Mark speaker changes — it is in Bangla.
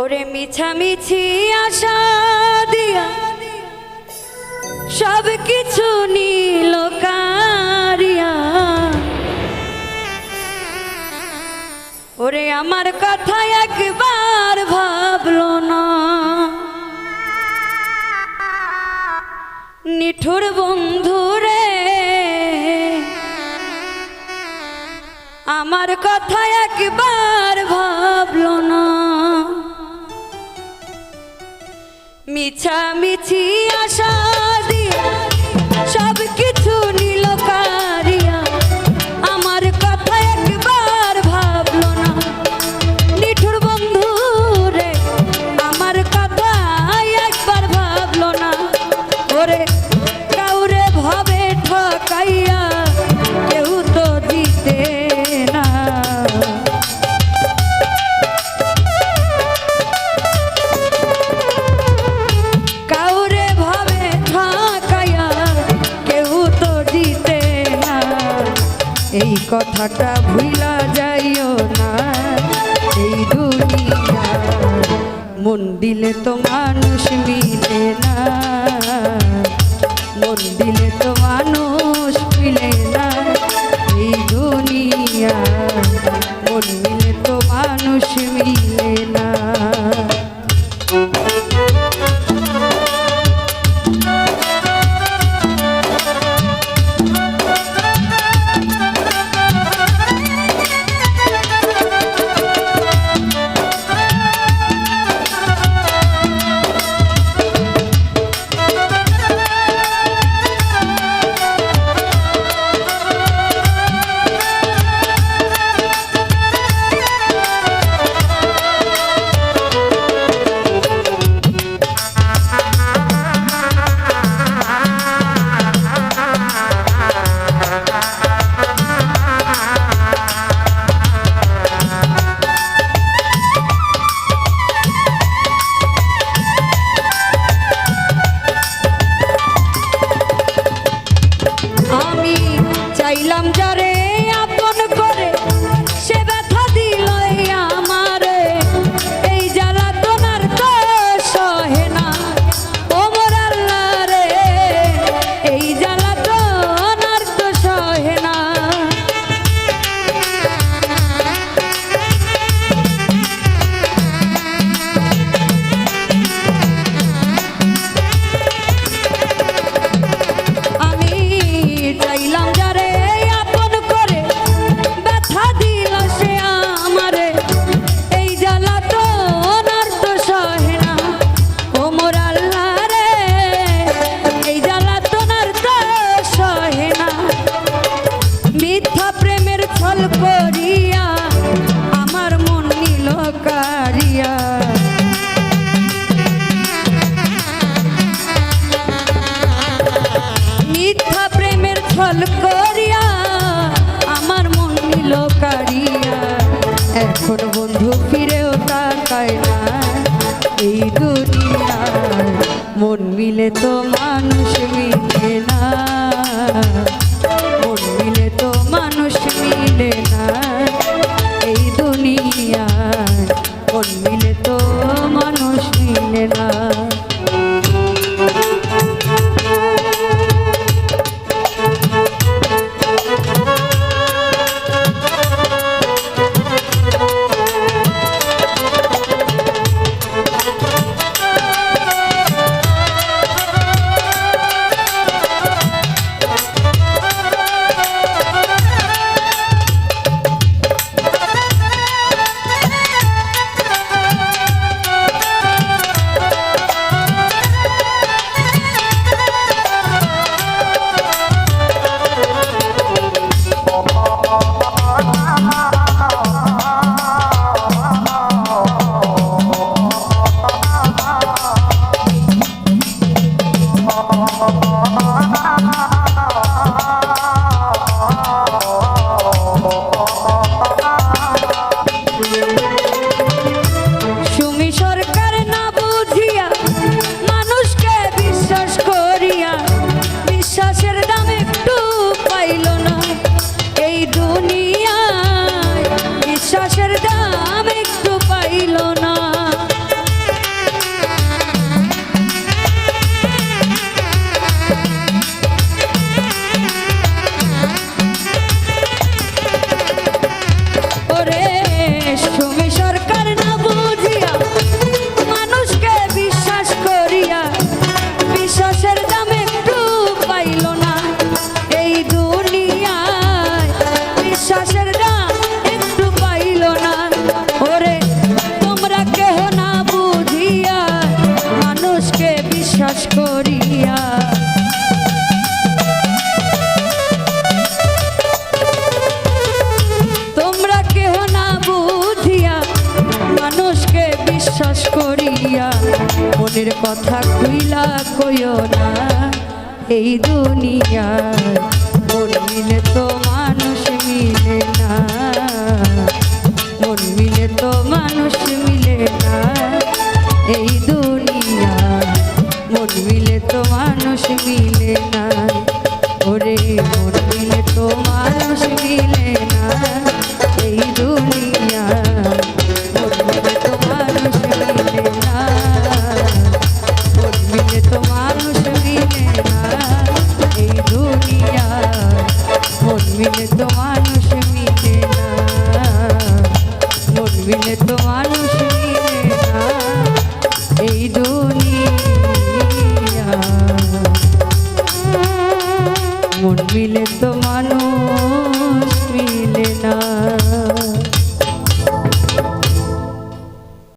Speaker 1: ওরে মিছামিছি আশা দিয়া সব কিছু নীল কারিয়া। ওরে আমার কথা একবার ভাবলো না। নিঠুর বন্ধু রে, আমার কথা একবার মিছামিছি আশা এই কথাটা ভুলা যাইও না। এই দুনিয়া, মন দিলে তো মানুষ মিলে না। মন দিলে তো মানুষ মিলে না। এই দুনিয়া চাইলাম মিথ্যা প্রেমের ছল করিয়া আমার মন নিল কারিয়া এখন বন্ধু ফিরেও তাকায় না এই দুনিয়া। মন মিলে তো মানুষ মিলে না। মন মিলে তো মানুষ মিলে না। এই দুনিয়া। মন মিলে তো বিশ্বাস করিয়া, মনের কথা খুইলা কইও না। এই দুনিয়া মন মিলে তো মানুষ মিলে না। মন মিলে তো মানুষ মিলে না। এই দুনিয়া মন মিলে তো মানুষ মিলে না। ওরে মন মিলে তো মানুষ